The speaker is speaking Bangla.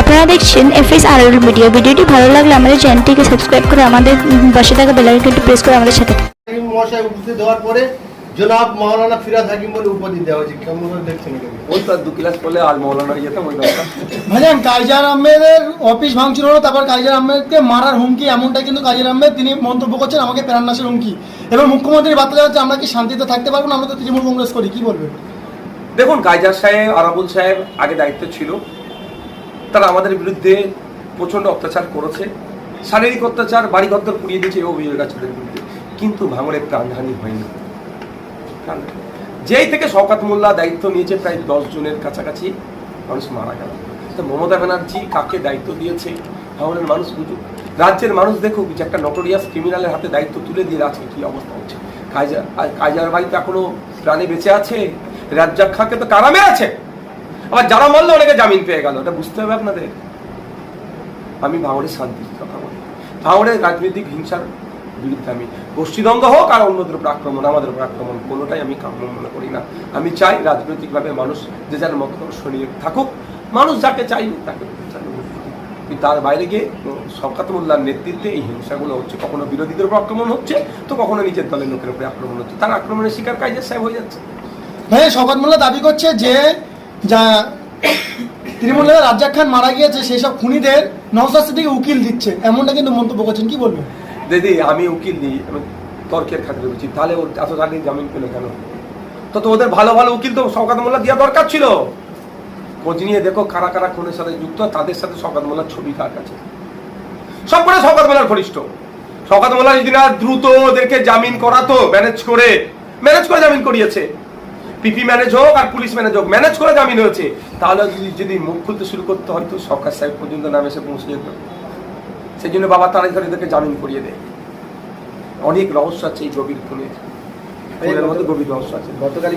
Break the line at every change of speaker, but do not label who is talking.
আপনারা দেখছেন এফএস আর মিডিয়া। ভিডিওটি ভালো লাগলে আমাদের চ্যানেলটিকে সাবস্ক্রাইব করে আমাদের পাশে থাকা বেলাইকনটি প্রেস করে আমাদের সাথে থাকুন।
মহাশয় উপস্থিত হওয়ার পরে জনাব মাওলানা ফিরাজ হাকিম বলে উপাধি দেওয়া হয়েছে। কেমন দেখছেন
ওই তো আর দু ক্লাস পড়লে আর মৌলানা যেতাম ওই
ভাইজান কাইজার আহমেদের অফিস ভাঙচুর হলো তারপর কাইজার আহমেদকে মারার হুমকি এমনটা কিন্তু কাইজার আহমেদ তিনি মন্তব্য করছেন আমাকে প্রাণনাশের হুমকি। এবং মুখ্যমন্ত্রীর বার্তা যাচ্ছে আমরা কি শান্তিতে থাকতে পারব না? আমরা তো তৃণমূল কংগ্রেস করি কি বলবেন?
দেখুন কাইজার সাহেব আরাবুল সাহেব আগে দায়িত্ব ছিল। তারা আমাদের বিরুদ্ধে প্রচণ্ড অত্যাচার করেছে। শারীরিক অত্যাচার, বাড়ি ঘর পুড়িয়ে দিয়েছে এই অভিযোগ আছে তাদের বিরুদ্ধে। কিন্তু ভাঙড়ে প্রাণহানি হয়নি। যেই থেকে শওকাত মোল্লা দায়িত্ব নিয়েছে প্রায় দশ জনের কাছাকাছি, মানুষ মারা গেল। তো মমতা ব্যানার্জি কাকে দায়িত্ব দিয়েছে? ভাঙড়ের মানুষ বুঝুক। রাজ্যের মানুষ দেখুক যে একটা নটোরিয়াস ক্রিমিনালের হাতে দায়িত্ব তুলে দিয়ে আজকে কি অবস্থা হচ্ছে। কাইজার আর কাইজার বাড়ি তো এখনও প্রাণে বেঁচে আছে? রাজ্জাক খাঁকে তো কারামে আছে! আবার যারা মারলো অনেকে জামিন পেয়ে গেল ওটা বুঝতে হবে আপনাদের। আমি ভাঙড়ের শান্তির কথা বলি। ভাঙড়ের রাজনৈতিক হিংসার বিরুদ্ধে আমি গোষ্ঠীদ্বন্দ্ব হোক আর অন্যদের উপর আক্রমণ, আমাদের উপর আক্রমণ, কোনোটাই আমি কাম্য মনে করি না। আমি চাই রাজনৈতিকভাবে মানুষ যে যার মত শরীরে থাকুক, মানুষ যাকে চাই তাকে তার বাইরে গিয়ে শওকাত মোল্লার নেতৃত্বে এই হিংসাগুলো হচ্ছে, কখনো বিরোধীদের উপর আক্রমণ হচ্ছে, তো কখনো নিজের দলের লোকের উপরে আক্রমণ হচ্ছে। তার আক্রমণের শিকার কাজের সাহেব হয়ে যাচ্ছে।
ভাইয়া শওকত মোল্লা দাবি করছে যে যা তৃণমূল নেতা রাজ্জাক খান মারা গিয়েছে সেই সব খুনিদের নওসাদ সিদ্দিকি উকিল দিচ্ছে। এমনটা কিন্তু মন্তব্য করছেন, কি বলবেন?
দিদি, আমি উকিল আমি তর্কের খাতিরে বলছি তাহলে ওর এত তাড়াতাড়ি জামিন পেল কেন? তো তো ওদের ভালো ভালো উকিল তো শওকাত মোল্লা দেওয়া দরকার ছিল। খোঁজ নিয়ে দেখো কারা কারা খুনের সাথে যুক্ত, তাদের সাথে শওকাত মোল্লার ছবি কার কাছে? সব করে শওকাত মোল্লার ঘনিষ্ঠ। শওকাত মোল্লা যদি না দ্রুত ওদেরকে জামিন করাতো, ম্যানেজ করে ম্যানেজ করে জামিন করিয়েছে। পিপি ম্যানেজ হোক আর পুলিশ ম্যানেজ হোক ম্যানেজ করে জামিন হয়েছে। তাহলে যদি যদি মুখ খুলতে শুরু করতে হয়তো সরকার সাহেব পর্যন্ত নাম এসে পৌঁছে যেত। সেই জন্য বাবা তাড়াতাড়ি এদেরকে জামিন করিয়ে দেয়। অনেক রহস্য আছে এই গভীর খুনের। গভীর রহস্য আছে।
গতকালই